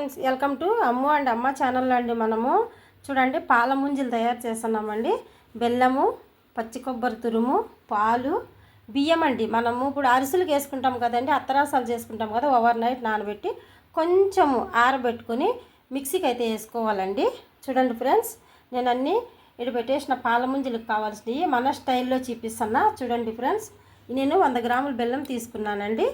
Friends welcome to Ammu and Amma channel అండి మనము. చూడండి పాల ముంజలు తయారు చేస్తున్నామండి. బెల్లము పచ్చి కొబ్బరి తురుము పాలు బియ్యం అండి. మనము ఇప్పుడు అరిసెలకు వేసుకుంటాం కదండి అత్తరాసాలు చేసుకుంటాం కదా ఓవర్ నైట్ నానబెట్టి కొంచెము ఆరబెట్టుకొని మిక్సీకి అయితే వేసుకోవాలండి. చూడండి ఫ్రెండ్స్ నేను అన్నీ ఇటు పెట్టేసిన పాల ముంజలకు కావాల్సినవి మన స్టైల్లో చూపిస్తున్నా. చూడండి ఫ్రెండ్స్ నేను వంద గ్రాముల బెల్లం తీసుకున్నానండి.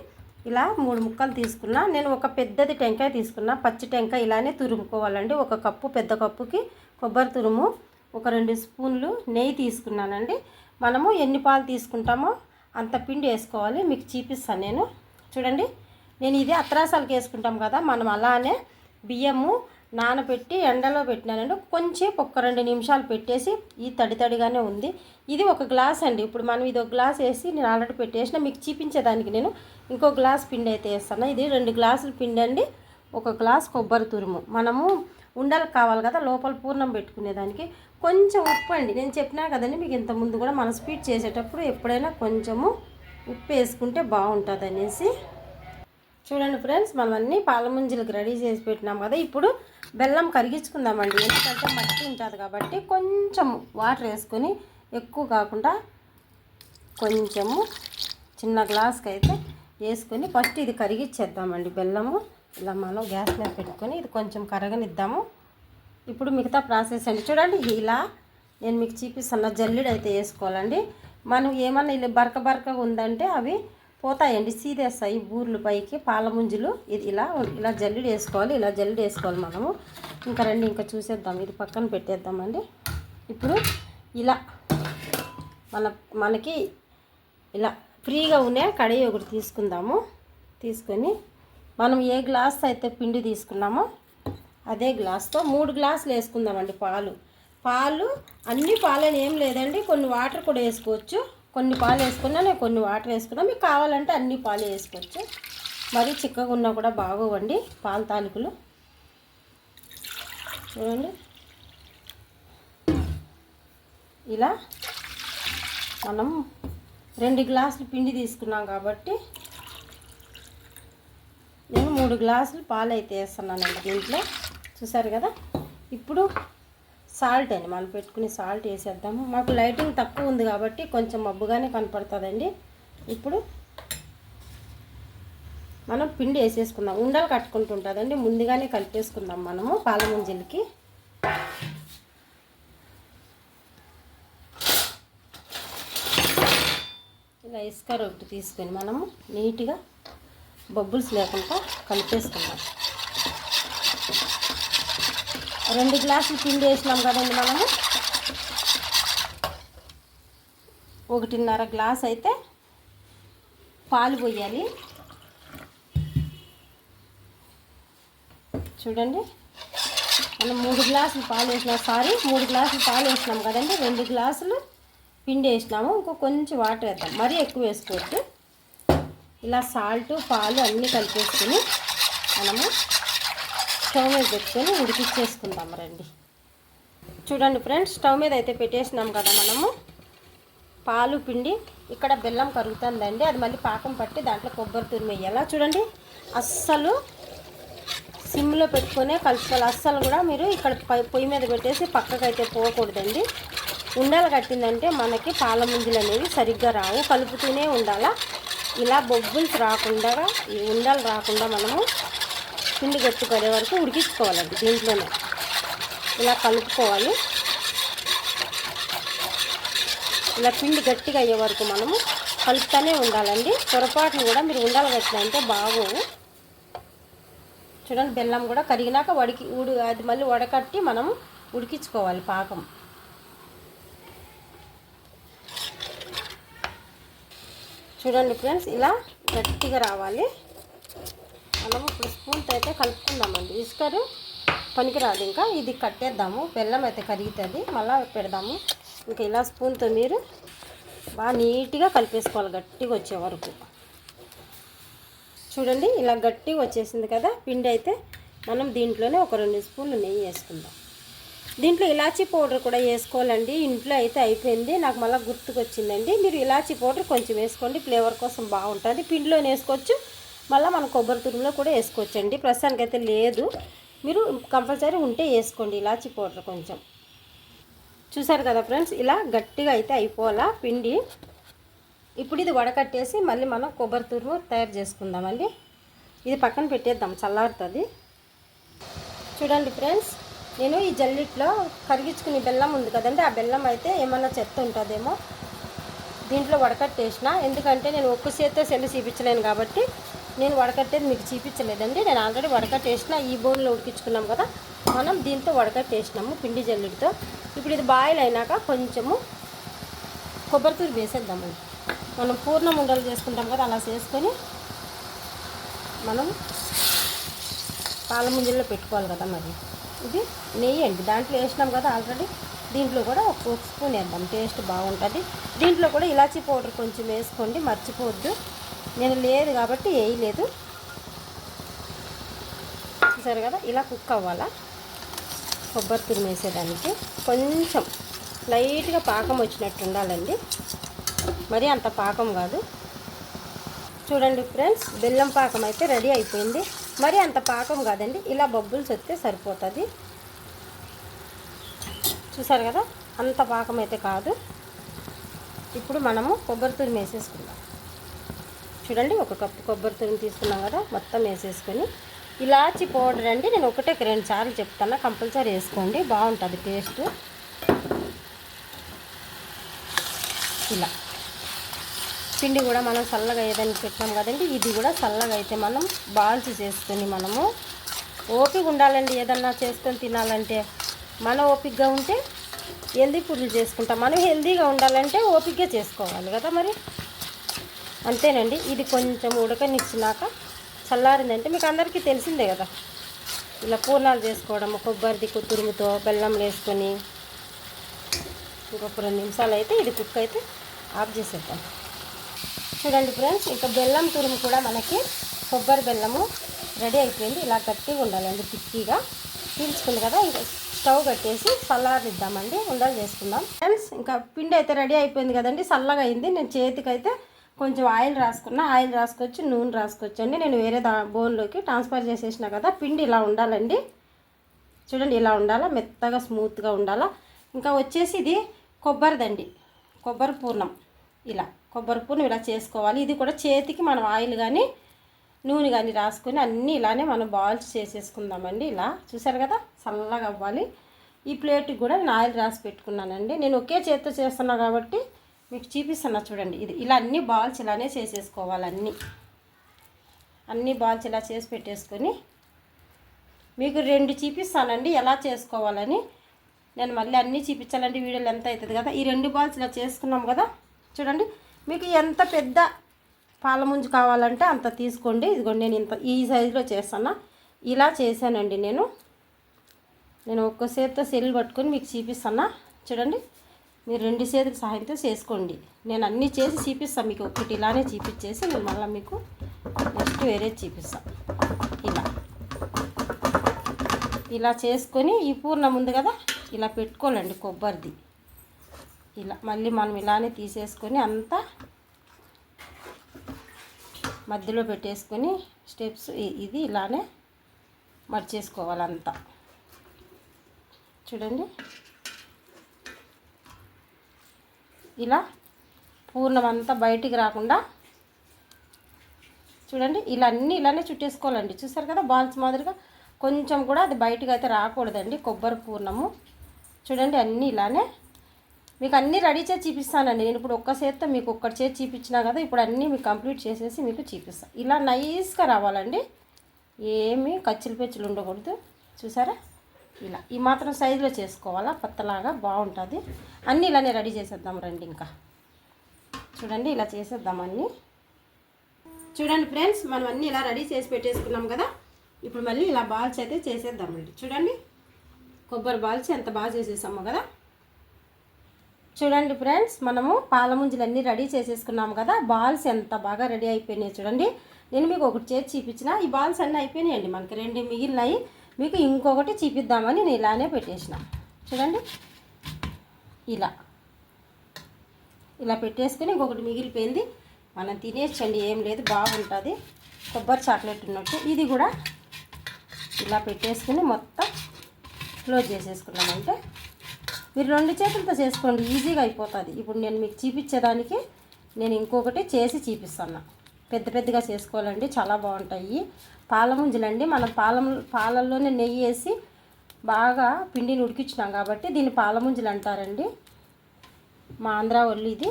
ఇలా మూడు ముక్కలు తీసుకున్నా. నేను ఒక పెద్దది టెంకాయ తీసుకున్నా. పచ్చి టెంకాయ ఇలానే తురుముకోవాలండి. ఒక కప్పు పెద్ద కప్పుకి కొబ్బరి తురుము ఒక రెండు స్పూన్లు నెయ్యి తీసుకున్నానండి. మనము ఎన్ని పాలు తీసుకుంటామో అంత పిండి వేసుకోవాలి. మీకు చూపిస్తాను నేను. చూడండి నేను ఇది అత్రాసాలకు వేసుకుంటాం కదా మనం అలానే బియ్యము నానబెట్టి ఎండలో పెట్టినానండి. కొంచెం ఒక రెండు నిమిషాలు పెట్టేసి ఈ తడి తడిగానే ఉంది. ఇది ఒక గ్లాస్ అండి. ఇప్పుడు మనం ఇది ఒక గ్లాస్ వేసి నేను ఆల్రెడీ పెట్టేసిన మీకు చూపించేదానికి నేను. ఇంకో గ్లాస్ పిండి అయితే వేస్తాను. ఇది రెండు గ్లాసులు పిండి అండి. ఒక గ్లాస్ కొబ్బరి తురుము. మనము ఉండలు కావాలి కదా లోపల పూర్ణం పెట్టుకునేదానికి. కొంచెం ఉప్పు అండి. నేను చెప్పినా కదండి మీకు ఇంతకుముందు ముందు కూడా మన స్వీట్ చేసేటప్పుడు ఎప్పుడైనా కొంచెము ఉప్పు వేసుకుంటే బాగుంటుంది అనేసి చూడండి ఫ్రెండ్స్ మనం అన్నీ పాలముంజలకు రెడీ చేసి పెట్టినాం కదా. ఇప్పుడు బెల్లం కరిగించుకుందామండి. ఎందుకంటే మట్టి ఉంటుంది కాబట్టి కొంచెం వాటర్ వేసుకొని ఎక్కువ కాకుండా కొంచెము చిన్న గ్లాస్కి అయితే వేసుకొని ఫస్ట్ ఇది కరిగిచ్చేద్దామండి బెల్లము. ఇలా మనం గ్యాస్ మీద పెట్టుకొని ఇది కొంచెం కరగనిద్దాము. ఇప్పుడు మిగతా ప్రాసెస్ అండి. చూడండి ఇలా నేను మీకు చూపిస్తున్న జల్లుడు అయితే వేసుకోవాలండి. మనం ఏమన్నా ఇలా బరక బరక ఉందంటే అవి పోతాయండి. సీదేస్తాయి బూర్లు పైకి పాల ముంజులు. ఇది ఇలా ఇలా జల్లుడు వేసుకోవాలి ఇలా జల్లుడు వేసుకోవాలి మనము. ఇంకా రండి ఇంకా చూసేద్దాం. ఇది పక్కన పెట్టేద్దామండి. ఇప్పుడు ఇలా మన మనకి ఇలా ఫ్రీగా ఉన్న కడాయి ఒకటి తీసుకుందాము. తీసుకొని మనం ఏ గ్లాస్ అయితే పిండి తీసుకున్నామో అదే గ్లాస్తో మూడు గ్లాసులు వేసుకుందామండి పాలు. పాలు అన్ని పాలని ఏం లేదండి. కొన్ని వాటర్ కూడా వేసుకోవచ్చు. కొన్ని పాలు వేసుకున్నా నేను కొన్ని వాటర్ వేసుకున్నా. మీకు కావాలంటే అన్ని పాలు వేసుకోవచ్చు. మరి చిక్కగా ఉన్నా కూడా బాగోవండి పాలు తాలికలు. చూడండి. ఇలా మనం రెండు గ్లాసులు పిండి తీసుకున్నాం కాబట్టి నేను మూడు గ్లాసులు పాలు అయితే వేస్తున్నానండి దీంట్లో. చూసారు కదా? ఇప్పుడు సాల్ట్ అండి. మనం పెట్టుకుని సాల్ట్ వేసేద్దాము. మాకు లైటింగ్ తక్కువ ఉంది కాబట్టి కొంచెం మబ్బుగానే కనపడుతుందండి. ఇప్పుడు మనం పిండి వేసేసుకుందాం. ఉండలు కట్టుకుంటుంటుందండి ముందుగానే కలిపేసుకుందాం మనము పాలముంజలకి. ఇలా ఇసుక రొట్టు తీసుకొని మనము నీట్గా బొబ్బుల్స్ లేకుండా కలిపేసుకుందాం. రెండు గ్లాసులు పిండి వేసినాం కదండి మనము. ఒకటిన్నర గ్లాస్ అయితే పాలు పోయాలి. చూడండి. మనం మూడు గ్లాసులు పాలు వేసినాం సారీ మూడు గ్లాసులు పాలు వేసినాం కదండి. రెండు గ్లాసులు పిండి వేసినాము. ఇంకో కొంచెం వాటర్ వేద్దాం. మరీ ఎక్కువ వేసుకోవద్దు. ఇలా సాల్ట్ పాలు అన్నీ కలిపేసుకుని మనము స్టవ్ మీద పెట్టుకొని ఉడికిచ్చేసుకుందాం రండి. చూడండి ఫ్రెండ్స్ స్టవ్ మీద అయితే పెట్టేసినాం కదా మనము పాలు పిండి. ఇక్కడ బెల్లం కరుగుతుందండి అది మళ్ళీ పాకం పట్టి దాంట్లో కొబ్బరి తురిమి వేయాలా చూడండి. అస్సలు సిమ్లో పెట్టుకునే కలుపుకోవాలి. అస్సలు కూడా మీరు ఇక్కడ పొయ్యి మీద పెట్టేసి పక్కకైతే పోకూడదండి. ఉండలు కట్టిందంటే మనకి పాల ముంజులు అనేవి సరిగ్గా రావు. కలుపుతూనే ఉండాలా. ఇలా బొబ్బులు రాకుండా ఈ ఉండలు రాకుండా మనము పిండి గట్టుకునే వరకు ఉడికించుకోవాలండి దీంట్లోనే. ఇలా కలుపుకోవాలి. ఇలా పిండి గట్టిగా అయ్యే వరకు మనము కలుపుతూనే ఉండాలండి. పొరపాటును కూడా మీరు ఉండాలి కట్టినంటే బాగోవు. చూడండి బెల్లం కూడా కరిగినాక వడికి ఉడి అది మళ్ళీ వడకట్టి మనం ఉడికించుకోవాలి పాకం. చూడండి ఫ్రెండ్స్ ఇలా గట్టిగా రావాలి. మనం ఇప్పుడు స్పూన్తో అయితే కలుపుకుందామండి. ఇసుకరు పనికిరాదు ఇంకా. ఇది కట్టేద్దాము. బెల్లం అయితే కరుగుతుంది. మళ్ళీ పెడదాము. ఇంకా ఇలా స్పూన్తో మీరు బాగా నీట్గా కలిపేసుకోవాలి. గట్టిగా వచ్చే వరకు. చూడండి ఇలా గట్టిగా వచ్చేసింది కదా. పిండి అయితే మనం దీంట్లోనే ఒక రెండు స్పూన్లు నెయ్యి వేసుకుందాం. దీంట్లో ఇలాచీ పౌడర్ కూడా వేసుకోవాలండి. ఇంట్లో అయితే అయిపోయింది. నాకు మళ్ళీ గుర్తుకొచ్చిందండి. మీరు ఇలాచీ పౌడర్ కొంచెం వేసుకోండి. ఫ్లేవర్ కోసం బాగుంటుంది. పిండిలోనే వేసుకోవచ్చు. మళ్ళీ మనం కొబ్బరి తురుములో కూడా వేసుకోవచ్చండి. ప్రస్తుతానికి అయితే లేదు. మీరు కంపల్సరీ ఉంటే వేసుకోండి ఇలాచి పౌడర్ కొంచెం. చూసారు కదా ఫ్రెండ్స్ ఇలా గట్టిగా అయితే అయిపోవాలా పిండి. ఇప్పుడు ఇది వడకట్టేసి మళ్ళీ మనం కొబ్బరి తురుము తయారు చేసుకుందామండి. ఇది పక్కన పెట్టేద్దాం చల్లారుతుంది. చూడండి ఫ్రెండ్స్ నేను ఈ జల్లిట్లో కరిగించుకునే బెల్లం ఉంది కదండి ఆ బెల్లం అయితే ఏమన్నా చెత్త ఉంటుందేమో దీంట్లో వడకట్టేసిన. ఎందుకంటే నేను ఒక్క చేత్తో సెల్లు చూపించలేను కాబట్టి నేను వడకట్టేది మీకు చూపించలేదండి. నేను ఆల్రెడీ వడకట్టేసిన ఈ బోన్లో ఉడికించుకున్నాం కదా మనం దీంతో వడకట్టేసినాము పిండి జల్లుడితో. ఇప్పుడు ఇది బాయిల్ అయినాక కొంచెము కొబ్బరితూరు వేసేద్దామండి మనం పూర్ణం ఉండలు చేసుకుంటాం కదా అలా చేసుకొని మనం పాల ముంజల్లో పెట్టుకోవాలి కదా మరి. ఇది నెయ్యి అండి. దాంట్లో వేసినాం కదా ఆల్రెడీ. దీంట్లో కూడా ఒక స్పూన్ వేద్దాం. టేస్ట్ బాగుంటుంది. దీంట్లో కూడా ఇలాచీ పౌడర్ కొంచెం వేసుకోండి. మర్చిపోవద్దు. నేను లేదు కాబట్టి వేయలేదు చూసారు కదా? ఇలా కుక్ అవ్వాలా? కొబ్బరి తురుము వేసేదానికి. కొంచెం లైట్గా పాకం వచ్చినట్టు ఉండాలండి. మరి అంత పాకం కాదు. చూడండి ఫ్రెండ్స్ బెల్లం పాకం అయితే రెడీ అయిపోయింది. మరి అంత పాకం కాదండి. ఇలా బబ్బుల్స్ వస్తే సరిపోతుంది. చూసారు కదా? అంత పాకం అయితే కాదు. ఇప్పుడు మనము కొబ్బరి తురుము వేసేసుకుందాం. చూడండి ఒక కప్పు కొబ్బరి తురుము తీసుకున్నాం కదా మొత్తం వేసేసుకొని. ఇలాచి పౌడర్ అండి నేను ఒకటే రెండు సార్లు చెప్తాను కంపల్సరీ వేసుకోండి బాగుంటుంది టేస్ట్. ఇలా. పిండి కూడా మనం చల్లగా ఏదైనా పెట్టినాం కదండి ఇది కూడా చల్లగా అయితే మనం బాల్స్ చేసుకొని మనము ఓపిక ఉండాలండి ఏదన్నా చేసుకొని తినాలంటే. మన ఓపికగా ఉంటే హెల్దీ ఫుడ్లు చేసుకుంటాం. మనం హెల్దీగా ఉండాలంటే ఓపికగా చేసుకోవాలి కదా మరి. అంతేనండి. ఇది కొంచెం ఉడకనిచ్చినాక చల్లారిందంటే మీకు అందరికీ తెలిసిందే కదా. ఇలా పూర్ణాలు చేసుకోవడం కొబ్బరిది తురుముతో బెల్లం వేసుకొని ఇంకొక రెండు నిమిషాలు అయితే ఇది కుక్ అయితే ఆఫ్ చేసేద్దాం. చూడండి ఫ్రెండ్స్ ఇంకా బెల్లం తురుము కూడా మనకి కొబ్బరి బెల్లము రెడీ అయిపోయింది. ఇలా గట్టిగా ఉండాలండి తిక్కిగా. పీల్చుకుంది కదా ఇంకా స్టవ్ కట్టేసి చల్లారిద్దామండి ఉండలు చేసుకుందాం. ఫ్రెండ్స్ ఇంకా పిండి అయితే రెడీ అయిపోయింది కదండి చల్లగా అయింది. నేను చేతికి అయితే కొంచెం ఆయిల్ రాసుకున్న ఆయిల్ రాసుకొచ్చి నూనె రాసుకొచ్చండి. నేను వేరే దా బోన్లోకి ట్రాన్స్ఫర్ చేసేసిన కదా పిండి ఇలా ఉండాలండి. చూడండి ఇలా ఉండాలా మెత్తగా స్మూత్గా ఉండాలా. ఇంకా వచ్చేసి ఇది కొబ్బరిదండి కొబ్బరి పూర్ణం. ఇలా కొబ్బరి పూర్ణం ఇలా చేసుకోవాలి. ఇది కూడా చేతికి మనం ఆయిల్ కానీ నూనె కానీ రాసుకొని అన్నీ ఇలానే మనం బాల్స్ చేసేసుకుందామండి. ఇలా చూసారు కదా చల్లగా అవ్వాలి. ఈ ప్లేట్కి కూడా నేను ఆయిల్ రాసి పెట్టుకున్నానండి. నేను ఒకే చేతితో చేస్తున్నా కాబట్టి మీకు చూపిస్తున్నా చూడండి. ఇది ఇలా అన్ని బాల్స్ ఇలానే చేసేసుకోవాలి అన్నీ. అన్ని బాల్స్ ఇలా చేసి పెట్టేసుకొని మీకు రెండు చూపిస్తానండి ఎలా చేసుకోవాలని. నేను మళ్ళీ అన్నీ చూపించాలంటే వీడియోలు ఎంత అవుతుంది కదా. ఈ రెండు బాల్స్ ఇలా చేసుకున్నాం కదా. చూడండి. మీకు ఎంత పెద్ద పాల ముంజు కావాలంటే అంత తీసుకోండి. ఇదిగోండి నేను ఇంత ఈ సైజులో చేస్తాను ఇలా చేశానండి నేను. నేను ఒక్కసేపుతో సెల్ పట్టుకొని మీకు చూపిస్తాను చూడండి. మీరు రెండు చేతుల సహాయంతో చేసుకోండి. నేను అన్నీ చేసి చూపిస్తాను మీకు ఒకటి ఇలానే చూపించేసి నేను మళ్ళీ మీకు నెక్స్ట్ వేరే చూపిస్తాను ఇలా. ఇలా చేసుకొని ఈ పూర్ణం ఉంది కదా ఇలా పెట్టుకోవాలండి కొబ్బరిది. ఇలా మళ్ళీ మనం ఇలానే తీసేసుకొని అంతా మధ్యలో పెట్టేసుకొని స్టెప్స్ ఇది ఇలానే మర్చేసుకోవాలంతా చూడండి. ఇలా పూర్ణం అంతా బయటికి రాకుండా చూడండి ఇలా అన్నీ ఇలానే చుట్టేసుకోవాలండి. చూసారు కదా బాల్స్ మాదిరిగా కొంచెం కూడా అది బయటకు అయితే రాకూడదండి కొబ్బరి పూర్ణము. చూడండి అన్నీ ఇలానే. మీకు అన్నీ రెడీ చేసి చూపిస్తానండి. నేను ఇప్పుడు ఒక్క చేత్తో మీకు ఒక్కటి చేసి చూపించినా కదా ఇప్పుడు అన్నీ మీకు కంప్లీట్ చేసేసి మీకు చూపిస్తాను ఇలా నైస్గా రావాలండి. ఏమీ కచ్చులు పెచ్చులు ఉండకూడదు. చూసారా? ఇలా. ఈ మాత్రం సైజులో చేసుకోవాలా? పత్తలాగా బాగుంటుంది. అన్నీ ఇలానే రెడీ చేసేద్దాం రండి ఇంకా. చూడండి ఇలా చేసేద్దాం అన్నీ. చూడండి ఫ్రెండ్స్ మనం అన్నీ ఇలా రెడీ చేసి పెట్టేసుకున్నాం కదా. ఇప్పుడు మళ్ళీ ఇలా బాల్స్ అయితే చేసేద్దామండి చూడండి కొబ్బరి బాల్స్ ఎంత బాగా చేసేసాము కదా. చూడండి ఫ్రెండ్స్ మనము పాల అన్నీ రెడీ చేసేసుకున్నాము కదా. బాల్స్ ఎంత బాగా రెడీ అయిపోయినాయి చూడండి. నేను మీకు ఒకటి చేసి చూపించిన. ఈ బాల్స్ అన్నీ అయిపోయినాయండి మనకి. రెండు మిగిలినాయి. మీకు ఇంకొకటి చూపిద్దామని నేను ఇలానే పెట్టేసిన. చూడండి. ఇలా. ఇలా పెట్టేసుకొని ఇంకొకటి మిగిలిపోయింది. మనం తినేసండి ఏం లేదు బాగుంటుంది. కొబ్బరి చాక్లెట్ ఉన్నట్టు. ఇది కూడా ఇలా పెట్టేసుకుని మొత్తం క్లోజ్ చేసేసుకున్నామంటే మీరు రెండు చేతులతో చేసుకోండి ఈజీగా అయిపోతుంది. ఇప్పుడు నేను మీకు చూపించేదానికి నేను ఇంకొకటి చేసి చూపిస్తాను పెద్ద పెద్దగా చేసుకోవాలండి. చాలా బాగుంటాయి. పాలముంజలండి మనం పాలం పాలల్లోనే నెయ్యి వేసి బాగా పిండిని ఉడికించినాం కాబట్టి దీన్ని పాలముంజలు అంటారండి. మా ఆంధ్ర ఒళ్ళు ఇది.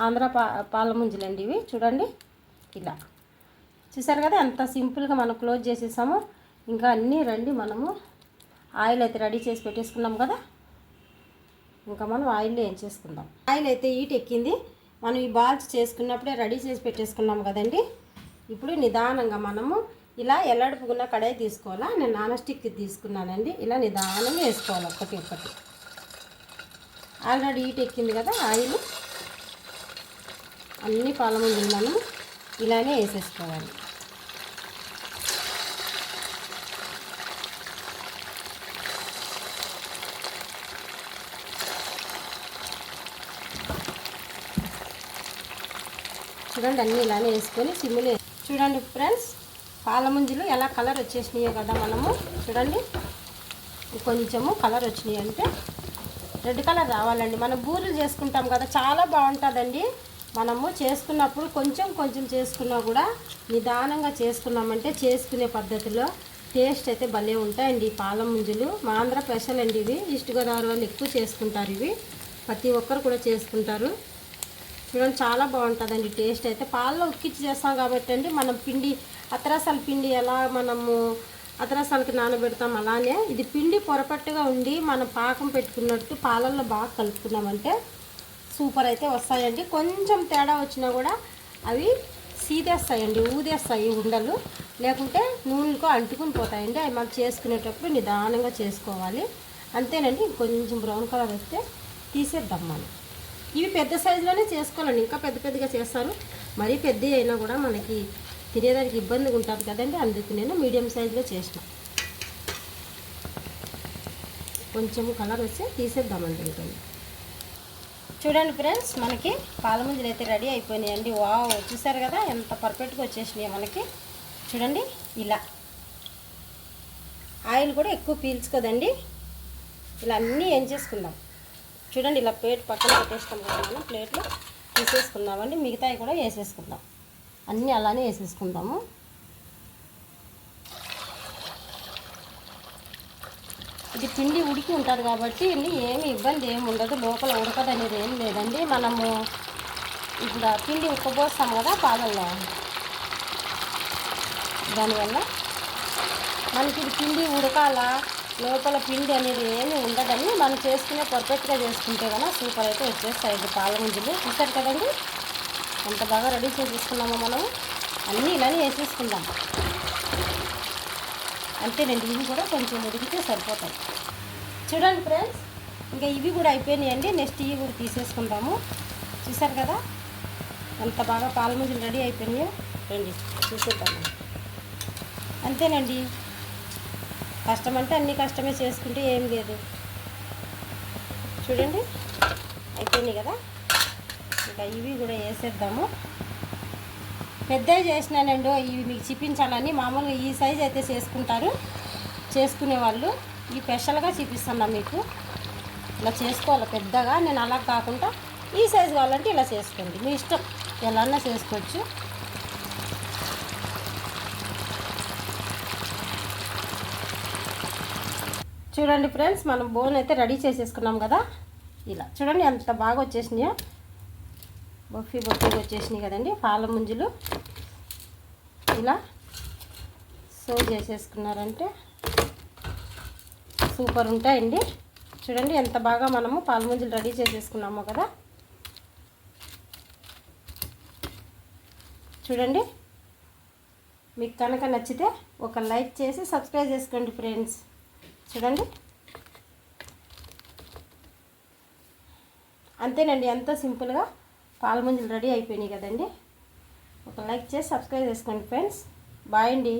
ఆంధ్ర పా పాలముంజలండి ఇవి. చూడండి. ఇలా. చూసారు కదా ఎంత సింపుల్గా మనం క్లోజ్ చేసేసామో. ఇంకా అన్నీ రండి మనము. ఆయిల్ అయితే రెడీ చేసి పెట్టేసుకున్నాం కదా. ఇంకా మనం ఆయిల్ ఏం చేసుకుందాం. ఆయిల్ అయితే ఈట్ ఎక్కింది. మనం ఈ బాల్స్ చేసుకున్నప్పుడే రెడీ చేసి పెట్టేసుకున్నాం కదండి. ఇప్పుడు నిదానంగా మనము ఇలా ఎల్లడుపుకున్న కడాయి తీసుకోవాలా? నేను నాన్ స్టిక్ తీసుకున్నానండి. ఇలా నిదానంగా వేసుకోవాలి ఒక్కటి ఒక్కటి. ఆల్రెడీ హీట్ ఎక్కింది కదా ఆయిల్. అన్ని పాల ముందు మనం ఇలానే వేసేసుకోవాలి. చూడండి అన్నీ ఇలానే వేసుకొని సిమ్లో చూడండి ఫ్రెండ్స్ పాల ముంజులు ఎలా కలర్ వచ్చేసినాయో కదా మనము. చూడండి కొంచెము కలర్ వచ్చినాయి అంటే రెడ్ కలర్ రావాలండి. మనం బూరెలు చేసుకుంటాం కదా చాలా బాగుంటుందండి. మనము చేసుకున్నప్పుడు కొంచెం కొంచెం చేసుకున్నా కూడా నిదానంగా చేసుకున్నామంటే చేసుకునే పద్ధతిలో టేస్ట్ అయితే భలే ఉంటాయండి ఈ పాల ముంజులు. మా ఆంధ్ర స్పెషల్ అండి ఇవి ఈస్ట్ గోదావరి వాళ్ళు ఎక్కువ చేసుకుంటారు ఇవి. ప్రతి ఒక్కరు కూడా చేసుకుంటారు. చూడండి చాలా బాగుంటుందండి టేస్ట్ అయితే. పాలలో ఉక్కిచ్చి చేస్తాం కాబట్టి అండి మనం పిండి అతరసాల పిండి ఎలా మనము అతరసాలకి నానబెడతాం అలానే ఇది పిండి పొరపట్టుగా ఉండి మనం పాకం పెట్టుకున్నట్టు పాలల్లో బాగా కలుపుకున్నామంటే సూపర్ అయితే వస్తాయండి. కొంచెం తేడా వచ్చినా కూడా అవి సీదేస్తాయండి ఊదేస్తాయి ఉండలు. లేకుంటే నూనెలకు అంటుకుని పోతాయండి. అవి మనం చేసుకునేటప్పుడు నిదానంగా చేసుకోవాలి. అంతేనండి కొంచెం బ్రౌన్ కలర్ వస్తే తీసేద్దాం మనం. ఇవి పెద్ద సైజులోనే చేసుకోవాలండి. ఇంకా పెద్ద పెద్దగా చేస్తారు. మరీ పెద్ద అయినా కూడా మనకి తినేదానికి ఇబ్బందిగా ఉంటుంది కదండి. అందుకు నేను మీడియం సైజులో చేసిన. కొంచెం కలర్ వస్తే తీసేద్దామండి ఇంకా చూడండి ఫ్రెండ్స్ మనకి పాలముంజలు అయితే రెడీ అయిపోయినాయండి. వావ్ చూసారు కదా? ఎంత పర్ఫెక్ట్గా వచ్చేసినాయి మనకి. చూడండి ఇలా. ఆయిల్ కూడా ఎక్కువ పీల్చుకోదండి. ఇలా అన్నీ ఏం చేసుకుందాం చూడండి ఇలా ప్లేట్ పక్కన పెట్టేసుకున్నాం కదా మనం ప్లేట్లో తీసేసుకుందామండి. మిగతాయి కూడా వేసేసుకుందాం. అన్నీ అలానే వేసేసుకుందాము. ఇది పిండి ఉడికి ఉంటుంది కాబట్టి ఏమి ఇబ్బంది ఏమి ఉండదు లోపల ఉడకదు అనేది ఏం లేదండి. మనము ఇప్పుడు తిండి పిండి ఉక్కబోస్తాం కదా పాలల్లో. దానివల్ల మనకి ఇది పిండి ఉడకాలా? లోపల పిండి అనేది ఏమి ఉండదని మనం చేసుకునే పర్ఫెక్ట్గా చేసుకుంటే కనుక సూపర్ అయితే వచ్చేస్తాయి. ఇది పాల ముంజులు. చూసారు కదండి? ఎంత బాగా రెడీ చేసేసుకున్నామో మనం అన్నీ ఇలానే వేసేసుకుందాం. అంతేనండి ఇవి కూడా కొంచెం ఉడికితే సరిపోతాయి. చూడండి ఫ్రెండ్స్ ఇంకా ఇవి కూడా అయిపోయినాయండి. నెక్స్ట్ ఇవి కూడా తీసేసుకుందాము. చూసారు కదా? ఎంత బాగా పాలముంజులు రెడీ అయిపోయినాయో. రండి చూసేద్దాం అంతేనండి. కష్టం అంటే అన్ని కష్టమే చేసుకుంటే ఏం లేదు. చూడండి అయిపోయినాయి కదా? ఇంకా ఇవి కూడా వేసేద్దాము. పెద్దవి చేసినానండి ఇవి మీకు చూపించాలని మామూలుగా ఈ సైజ్ అయితే చేసుకుంటారు. చేసుకునే వాళ్ళు ఈ స్పెషల్గా చూపిస్తున్నా మీకు. ఇలా చేసుకోవాలి పెద్దగా. నేను అలా కాకుండా ఈ సైజు కావాలంటే ఇలా చేసుకోండి. మీ ఇష్టం. ఎలా చేసుకోవచ్చు. చూడండి ఫ్రెండ్స్ మనం బోన్ అయితే రెడీ చేసేసుకున్నాం కదా. ఇలా. చూడండి ఎంత బాగా వచ్చేసినాయో. బొఫీ బొఫీగా వచ్చేసినాయి కదండి పాల ముంజులు. ఇలా సో చేసేసుకున్నారంటే సూపర్ ఉంటాయండి. చూడండి ఎంత బాగా మనము పాల ముంజులు రెడీ చేసేసుకున్నామో కదా. చూడండి. మీకు కనుక నచ్చితే ఒక లైక్ చేసి సబ్స్క్రైబ్ చేసుకోండి ఫ్రెండ్స్. చూడండి. అంతేనండి ఎంతో సింపుల్గా పాలముంజలు రెడీ అయిపోయినాయి కదండి. ఒక లైక్ చేసి సబ్స్క్రైబ్ చేసుకోండి ఫ్రెండ్స్. బాయ్ అండి.